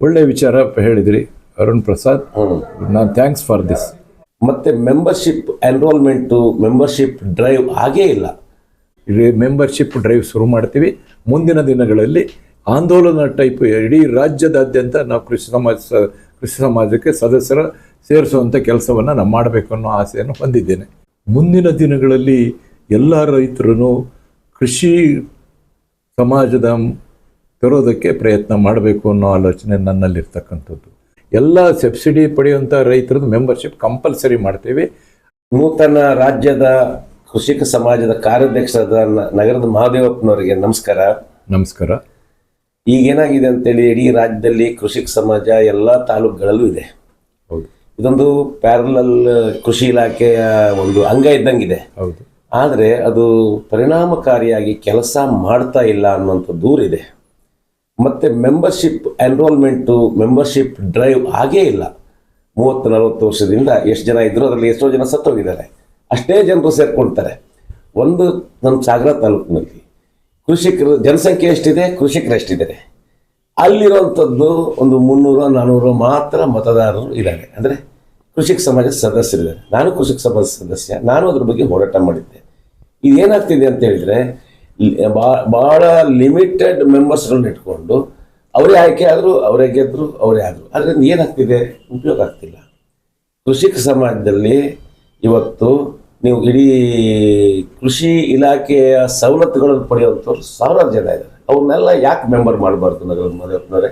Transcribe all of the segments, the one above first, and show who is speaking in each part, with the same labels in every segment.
Speaker 1: ಒಳ್ಳೆ ವಿಚಾರ ಹೇಳಿದ್ರಿ. ಅರುಣ್ ಪ್ರಸಾದ್ ನಾನು ಥ್ಯಾಂಕ್ಸ್ ಫಾರ್ ದಿಸ್
Speaker 2: ಮತ್ತೆ ಮೆಂಬರ್ಶಿಪ್ ಎನ್ರೋಲ್ಮೆಂಟು ಮೆಂಬರ್ಶಿಪ್ ಡ್ರೈವ್ ಹಾಗೇ ಇಲ್ಲ.
Speaker 1: ಮೆಂಬರ್ಶಿಪ್ ಡ್ರೈವ್ ಶುರು ಮಾಡ್ತೀವಿ. ಮುಂದಿನ ದಿನಗಳಲ್ಲಿ ಆಂದೋಲನ ಟೈಪ್ ಇಡೀ ರಾಜ್ಯದಾದ್ಯಂತ ನಾವು ಕೃಷಿ ಸಮಾಜ ಕೃಷಿ ಸಮಾಜಕ್ಕೆ ಸದಸ್ಯರ ಸೇರಿಸುವಂಥ ಕೆಲಸವನ್ನು ನಾನು ಮಾಡಬೇಕು ಅನ್ನೋ ಆಸೆಯನ್ನು ಹೊಂದಿದ್ದೇನೆ. ಮುಂದಿನ ದಿನಗಳಲ್ಲಿ ಎಲ್ಲ ರೈತರು ಕೃಷಿ ಸಮಾಜದ ತರೋದಕ್ಕೆ ಪ್ರಯತ್ನ ಮಾಡಬೇಕು ಅನ್ನೋ ಆಲೋಚನೆ ನನ್ನಲ್ಲಿರ್ತಕ್ಕಂಥದ್ದು. ಎಲ್ಲ ಸಬ್ಸಿಡಿ ಪಡೆಯುವಂಥ ರೈತರದ್ದು ಮೆಂಬರ್ಶಿಪ್ ಕಂಪಲ್ಸರಿ ಮಾಡ್ತೀವಿ.
Speaker 2: ನೂತನ ರಾಜ್ಯದ ಕೃಷಿಕ ಸಮಾಜದ ಕಾರ್ಯಾಧ್ಯಕ್ಷರಾದ ನಗರದ ಮಹಾದೇವಪ್ಪನವರಿಗೆ ನಮಸ್ಕಾರ.
Speaker 1: ನಮಸ್ಕಾರ.
Speaker 2: ಈಗೇನಾಗಿದೆ ಅಂತೇಳಿ ಇಡೀ ರಾಜ್ಯದಲ್ಲಿ ಕೃಷಿಕ ಸಮಾಜ ಎಲ್ಲ ತಾಲೂಕುಗಳಲ್ಲೂ ಇದೆ.
Speaker 1: ಹೌದು.
Speaker 2: ಇದೊಂದು ಪ್ಯಾರಲಲ್ ಕೃಷಿ ಇಲಾಖೆಯ ಒಂದು ಅಂಗ ಇದ್ದಂಗಿದೆ.
Speaker 1: ಹೌದು.
Speaker 2: ಆದರೆ ಅದು ಪರಿಣಾಮಕಾರಿಯಾಗಿ ಕೆಲಸ ಮಾಡ್ತಾ ಇಲ್ಲ ಅನ್ನುವಂಥ ದೂರಿದೆ. ಮತ್ತು ಮೆಂಬರ್ಶಿಪ್ ಎನ್ರೋಲ್ಮೆಂಟು ಮೆಂಬರ್ಶಿಪ್ ಡ್ರೈವ್ ಹಾಗೇ ಇಲ್ಲ. ಮೂವತ್ತು, ನಲವತ್ತು ವರ್ಷದಿಂದ ಎಷ್ಟು ಜನ ಇದ್ರು, ಅದರಲ್ಲಿ ಎಷ್ಟೋ ಜನ ಸತ್ತೋಗಿದ್ದಾರೆ. ಅಷ್ಟೇ ಜನರು ಸೇರ್ಕೊಳ್ತಾರೆ. ಒಂದು ನಮ್ಮ ಸಾಗರ ತಾಲೂಕಿನಲ್ಲಿ ಕೃಷಿಕರು, ಜನಸಂಖ್ಯೆ ಎಷ್ಟಿದೆ? ಕೃಷಿಕರು ಎಷ್ಟಿದ್ದಾರೆ? ಅಲ್ಲಿರುವಂಥದ್ದು ಒಂದು ಮುನ್ನೂರು ನಾನ್ನೂರು ಮಾತ್ರ ಮತದಾರರು ಇದ್ದಾರೆ. ಅಂದರೆ ಕೃಷಿಕ ಸಮಾಜದ ಸದಸ್ಯರಿದ್ದಾರೆ. ನಾನು ಕೃಷಿಕ ಸಮಾಜದ ಸದಸ್ಯ. ನಾನು ಅದ್ರ ಬಗ್ಗೆ ಹೋರಾಟ ಮಾಡಿದ್ದೆ. ಇದೇನಾಗ್ತಿದೆ ಅಂತ ಹೇಳಿದ್ರೆ ಭಾಳ ಲಿಮಿಟೆಡ್ ಮೆಂಬರ್ಸ್ಗಳನ್ನ ಇಟ್ಕೊಂಡು ಅವರೇ ಆಯ್ಕೆ ಆದರೂ ಅವರೇ ಗೆದ್ದರು ಅವರೇ ಆದರು. ಅದರಿಂದ ಏನಾಗ್ತಿದೆ ಉಪಯೋಗ ಆಗ್ತಿಲ್ಲ. ಕೃಷಿಕ ಸಮಾಜದಲ್ಲಿ ಇವತ್ತು ನೀವು ಇಡೀ ಕೃಷಿ ಇಲಾಖೆಯ ಸವಲತ್ತುಗಳನ್ನು ಪಡೆಯುವಂಥವ್ರು ಸಾವಿರಾರು ಜನ ಇದ್ದಾರೆ. ಅವ್ರನ್ನೆಲ್ಲ ಯಾಕೆ ಮೆಂಬರ್ ಮಾಡಬಾರ್ದು ಮದುವೆ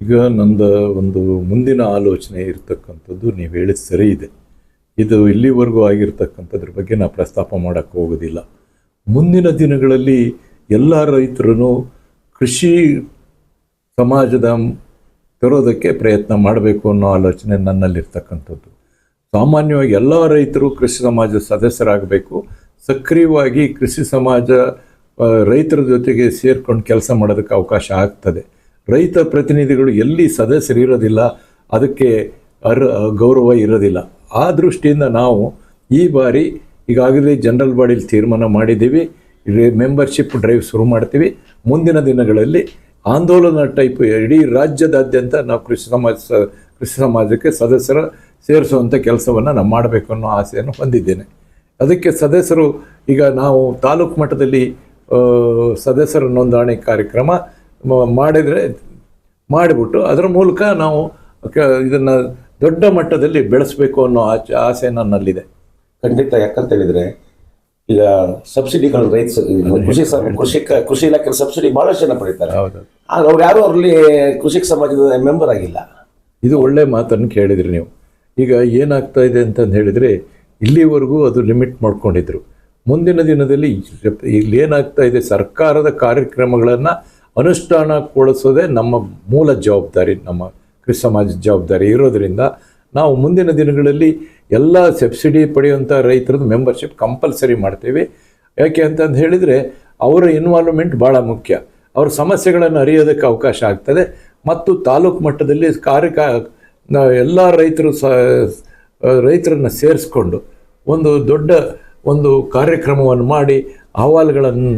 Speaker 1: ಈಗ ನಂದು ಒಂದು ಮುಂದಿನ ಆಲೋಚನೆ ಇರತಕ್ಕಂಥದ್ದು ನೀವು ಹೇಳಿದ ಸರಿ ಇದೆ. ಇದು ಇಲ್ಲಿವರೆಗೂ ಆಗಿರ್ತಕ್ಕಂಥದ್ರ ಬಗ್ಗೆ ನಾವು ಪ್ರಸ್ತಾಪ ಮಾಡೋಕ್ಕೆ ಹೋಗೋದಿಲ್ಲ. ಮುಂದಿನ ದಿನಗಳಲ್ಲಿ ಎಲ್ಲ ರೈತರನ್ನು ಕೃಷಿ ಸಮಾಜದ ತರೋದಕ್ಕೆ ಪ್ರಯತ್ನ ಮಾಡಬೇಕು ಅನ್ನೋ ಆಲೋಚನೆ ನನ್ನಲ್ಲಿರ್ತಕ್ಕಂಥದ್ದು. ಸಾಮಾನ್ಯವಾಗಿ ಎಲ್ಲ ರೈತರು ಕೃಷಿ ಸಮಾಜದ ಸದಸ್ಯರಾಗಬೇಕು. ಸಕ್ರಿಯವಾಗಿ ಕೃಷಿ ಸಮಾಜ ರೈತರ ಜೊತೆಗೆ ಸೇರ್ಕೊಂಡು ಕೆಲಸ ಮಾಡೋದಕ್ಕೆ ಅವಕಾಶ ಆಗ್ತದೆ. ರೈತ ಪ್ರತಿನಿಧಿಗಳು ಎಲ್ಲಿ ಸದಸ್ಯರು ಇರೋದಿಲ್ಲ, ಅದಕ್ಕೆ ಅರ್ ಗೌರವ ಇರೋದಿಲ್ಲ. ಆ ದೃಷ್ಟಿಯಿಂದ ನಾವು ಈ ಬಾರಿ ಈಗಾಗಲೇ ಜನರಲ್ ಬಾಡಿಯಲ್ಲಿ ತೀರ್ಮಾನ ಮಾಡಿದ್ದೀವಿ. ಮೆಂಬರ್ಶಿಪ್ ಡ್ರೈವ್ ಶುರು ಮಾಡ್ತೀವಿ. ಮುಂದಿನ ದಿನಗಳಲ್ಲಿ ಆಂದೋಲನ ಟೈಪ್ ಇಡೀ ರಾಜ್ಯದಾದ್ಯಂತ ನಾವು ಕೃಷಿ ಸಮಾಜ, ಕೃಷಿ ಸಮಾಜಕ್ಕೆ ಸದಸ್ಯರ ಸೇರಿಸುವಂಥ ಕೆಲಸವನ್ನು ನಾನು ಮಾಡಬೇಕು ಅನ್ನೋ ಆಸೆಯನ್ನು ಹೊಂದಿದ್ದೇನೆ. ಅದಕ್ಕೆ ಸದಸ್ಯರು, ಈಗ ನಾವು ತಾಲೂಕು ಮಟ್ಟದಲ್ಲಿ ಸದಸ್ಯರ ನೋಂದಣಿ ಕಾರ್ಯಕ್ರಮ ಮಾಡಿದರೆ, ಮಾಡಿಬಿಟ್ಟು ಅದರ ಮೂಲಕ ನಾವು ಇದನ್ನು ದೊಡ್ಡ ಮಟ್ಟದಲ್ಲಿ ಬೆಳೆಸಬೇಕು ಅನ್ನೋ ಆಚೆ, ಆಸೆ ನನ್ನಲ್ಲಿದೆ.
Speaker 2: ಖಂಡಿತ ಯಾಕಂತ ಹೇಳಿದ್ರೆ ಈಗ ಸಬ್ಸಿಡಿಗಳು ರೈತ ಕೃಷಿ ಕೃಷಿ ಕೃಷಿ ಇಲಾಖೆ ಸಬ್ಸಿಡಿ ಬಹಳಷ್ಟು ಜನ ಪಡಿತಾರೆ.
Speaker 1: ಹೌದು.
Speaker 2: ಆದ್ರೆ ಅವ್ರು ಯಾರು ಅವರಲ್ಲಿ ಕೃಷಿ ಸಮಾಜದ ಮೆಂಬರ್ ಆಗಿಲ್ಲ.
Speaker 1: ಇದು ಒಳ್ಳೆ ಮಾತನ್ನು ಕೇಳಿದ್ರಿ ನೀವು. ಈಗ ಏನಾಗ್ತಾ ಇದೆ ಅಂತಂದು ಹೇಳಿದರೆ ಇಲ್ಲಿವರೆಗೂ ಅದು ಲಿಮಿಟ್ ಮಾಡ್ಕೊಂಡಿದ್ರು. ಮುಂದಿನ ದಿನದಲ್ಲಿ ಇಲ್ಲಿ ಏನಾಗ್ತಾ ಇದೆ ಸರ್ಕಾರದ ಕಾರ್ಯಕ್ರಮಗಳನ್ನು ಅನುಷ್ಠಾನಗೊಳಿಸೋದೇ ನಮ್ಮ ಮೂಲ ಜವಾಬ್ದಾರಿ ನಮ್ಮ ಕೃಷಿ ಸಮಾಜದ ಜವಾಬ್ದಾರಿ ಇರೋದರಿಂದ ನಾವು ಮುಂದಿನ ದಿನಗಳಲ್ಲಿ ಎಲ್ಲ ಸಬ್ಸಿಡಿ ಪಡೆಯುವಂಥ ರೈತರದ್ದು ಮೆಂಬರ್ಶಿಪ್ ಕಂಪಲ್ಸರಿ ಮಾಡ್ತೇವೆ. ಯಾಕೆ ಅಂತಂದು ಹೇಳಿದರೆ ಅವರ ಇನ್ವಾಲ್ವ್ಮೆಂಟ್ ಭಾಳ ಮುಖ್ಯ. ಅವ್ರ ಸಮಸ್ಯೆಗಳನ್ನು ಅರಿಯೋದಕ್ಕೆ ಅವಕಾಶ ಆಗ್ತದೆ. ಮತ್ತು ತಾಲೂಕು ಮಟ್ಟದಲ್ಲಿ ಕಾರ್ಯ ಎಲ್ಲ ರೈತರು ಸ ರೈತರನ್ನು ಸೇರಿಸ್ಕೊಂಡು ಒಂದು ದೊಡ್ಡ ಒಂದು ಕಾರ್ಯಕ್ರಮವನ್ನು ಮಾಡಿ ಅಹವಾಲುಗಳನ್ನು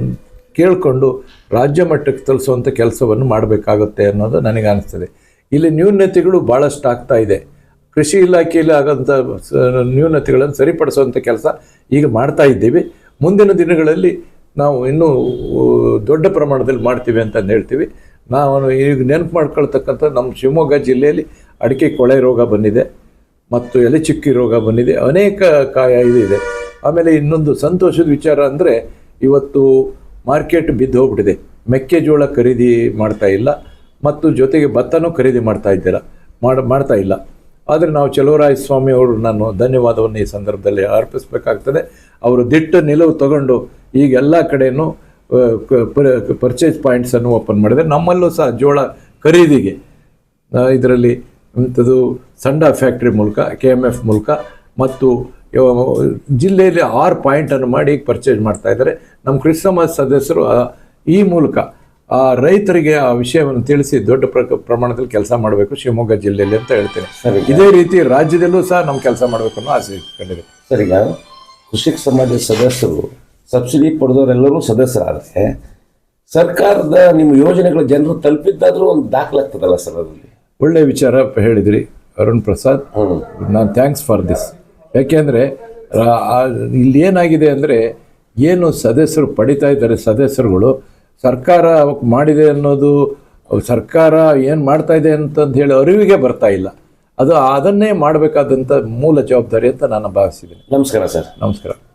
Speaker 1: ಕೇಳಿಕೊಂಡು ರಾಜ್ಯ ಮಟ್ಟಕ್ಕೆ ತಲುಸುವಂಥ ಕೆಲಸವನ್ನು ಮಾಡಬೇಕಾಗುತ್ತೆ ಅನ್ನೋದು ನನಗೆ ಅನ್ನಿಸ್ತದೆ ಇಲ್ಲಿ ನ್ಯೂನತೆಗಳು ಭಾಳಷ್ಟು ಆಗ್ತಾ ಇದೆ. ಕೃಷಿ ಇಲಾಖೆಯಲ್ಲಿ ಆಗೋಂಥ ನ್ಯೂನತೆಗಳನ್ನು ಸರಿಪಡಿಸುವಂಥ ಕೆಲಸ ಈಗ ಮಾಡ್ತಾ ಇದ್ದೀವಿ. ಮುಂದಿನ ದಿನಗಳಲ್ಲಿ ನಾವು ಇನ್ನೂ ದೊಡ್ಡ ಪ್ರಮಾಣದಲ್ಲಿ ಮಾಡ್ತೀವಿ ಅಂತ ಹೇಳ್ತೀವಿ. ನಾವು ಈಗ ನೆನಪು ಮಾಡ್ಕೊಳ್ತಕ್ಕಂಥ ನಮ್ಮ ಶಿವಮೊಗ್ಗ ಜಿಲ್ಲೆಯಲ್ಲಿ ಅಡಿಕೆ ಕೊಳೆ ರೋಗ ಬಂದಿದೆ ಮತ್ತು ಎಲೆ ಚಿಕ್ಕಿ ರೋಗ ಬಂದಿದೆ, ಅನೇಕ ಕಾಯ ಇದಿದೆ ಇದೆ. ಆಮೇಲೆ ಇನ್ನೊಂದು ಸಂತೋಷದ ವಿಚಾರ ಅಂದರೆ ಇವತ್ತು ಮಾರ್ಕೆಟ್ ಬಿದ್ದು ಹೋಗ್ಬಿಟ್ಟಿದೆ. ಮೆಕ್ಕೆಜೋಳ ಖರೀದಿ ಮಾಡ್ತಾ ಇಲ್ಲ ಮತ್ತು ಜೊತೆಗೆ ಭತ್ತನೂ ಖರೀದಿ ಮಾಡ್ತಾ ಇದ್ದೀರ, ಮಾಡ, ಮಾಡ್ತಾ ಇಲ್ಲ. ಆದರೆ ನಾವು ಚಲುವರಾಯ ಸ್ವಾಮಿ ಅವರು ನಾನು ಧನ್ಯವಾದವನ್ನು ಈ ಸಂದರ್ಭದಲ್ಲಿ ಅರ್ಪಿಸಬೇಕಾಗ್ತದೆ. ಅವರು ದಿಟ್ಟ ನಿಲುವು ತಗೊಂಡು ಈಗ ಎಲ್ಲ ಕಡೆಯೂ ಪರ್ಚೇಸ್ ಪಾಯಿಂಟ್ಸನ್ನು ಓಪನ್ ಮಾಡಿದೆ ನಮ್ಮಲ್ಲೂ ಸಹ ಜೋಳ ಖರೀದಿಗೆ ಇದರಲ್ಲಿ ಇಂಥದ್ದು ಸಂಡಾ ಫ್ಯಾಕ್ಟ್ರಿ ಮೂಲಕ ಕೆ ಎಂ ಎಫ್ ಮೂಲಕ ಮತ್ತು ಜಿಲ್ಲೆಯಲ್ಲಿ ಆರು ಪಾಯಿಂಟನ್ನು ಮಾಡಿ ಪರ್ಚೇಸ್ ಮಾಡ್ತಾ ಇದ್ದಾರೆ. ನಮ್ಮ ಕೃಷಿ ಸದಸ್ಯರು ಈ ಮೂಲಕ ಆ ರೈತರಿಗೆ ಆ ವಿಷಯವನ್ನು ತಿಳಿಸಿ ದೊಡ್ಡ ಪ್ರ ಪ್ರಮಾಣದಲ್ಲಿ ಕೆಲಸ ಮಾಡಬೇಕು ಶಿವಮೊಗ್ಗ ಜಿಲ್ಲೆಯಲ್ಲಿ ಅಂತ ಹೇಳ್ತೇನೆ.
Speaker 2: ಸರಿ
Speaker 1: ಇದೇ ರೀತಿ ರಾಜ್ಯದಲ್ಲೂ ಸಹ ನಾವು ಕೆಲಸ ಮಾಡಬೇಕು ಅನ್ನೋ ಆಸೆ ಕಂಡಿದೆ
Speaker 2: ಸರ್ ಈಗ ಕೃಷಿಕ ಸಮಾಜದ ಸದಸ್ಯರು ಸಬ್ಸಿಡಿ ಪಡೆದವರೆಲ್ಲರೂ ಸದಸ್ಯರಾದರೆ ಸರ್ಕಾರದ ನಿಮ್ಮ ಯೋಜನೆಗಳು ಜನರು ತಲುಪಿದ್ದಾದರೂ ಒಂದು ದಾಖಲಾಗ್ತದಲ್ಲ ಸರ್ ಅದರಲ್ಲಿ?
Speaker 1: ಒಳ್ಳೆ ವಿಚಾರ ಹೇಳಿದ್ರಿ ಅರುಣ್ ಪ್ರಸಾದ್. ನಾನು ಥ್ಯಾಂಕ್ಸ್ ಫಾರ್ ದಿಸ್ ಯಾಕೆಂದರೆ ಇಲ್ಲಿ ಏನಾಗಿದೆ ಅಂದರೆ ಏನು ಸದಸ್ಯರು ಪಡಿತಾ ಇದ್ದಾರೆ ಸದಸ್ಯರುಗಳು ಸರ್ಕಾರ ಅವಕ್ಕೆ ಮಾಡಿದೆ ಅನ್ನೋದು ಸರ್ಕಾರ ಏನು ಮಾಡ್ತಾ ಇದೆ ಅಂತಂದು ಹೇಳಿ ಅರಿವಿಗೆ ಬರ್ತಾ ಇಲ್ಲ. ಅದು ಅದನ್ನೇ ಮಾಡಬೇಕಾದಂಥ ಮೂಲ ಜವಾಬ್ದಾರಿ ಅಂತ ನಾನು ಭಾವಿಸಿದ್ದೀನಿ.
Speaker 2: ನಮಸ್ಕಾರ ಸರ್.
Speaker 1: ನಮಸ್ಕಾರ.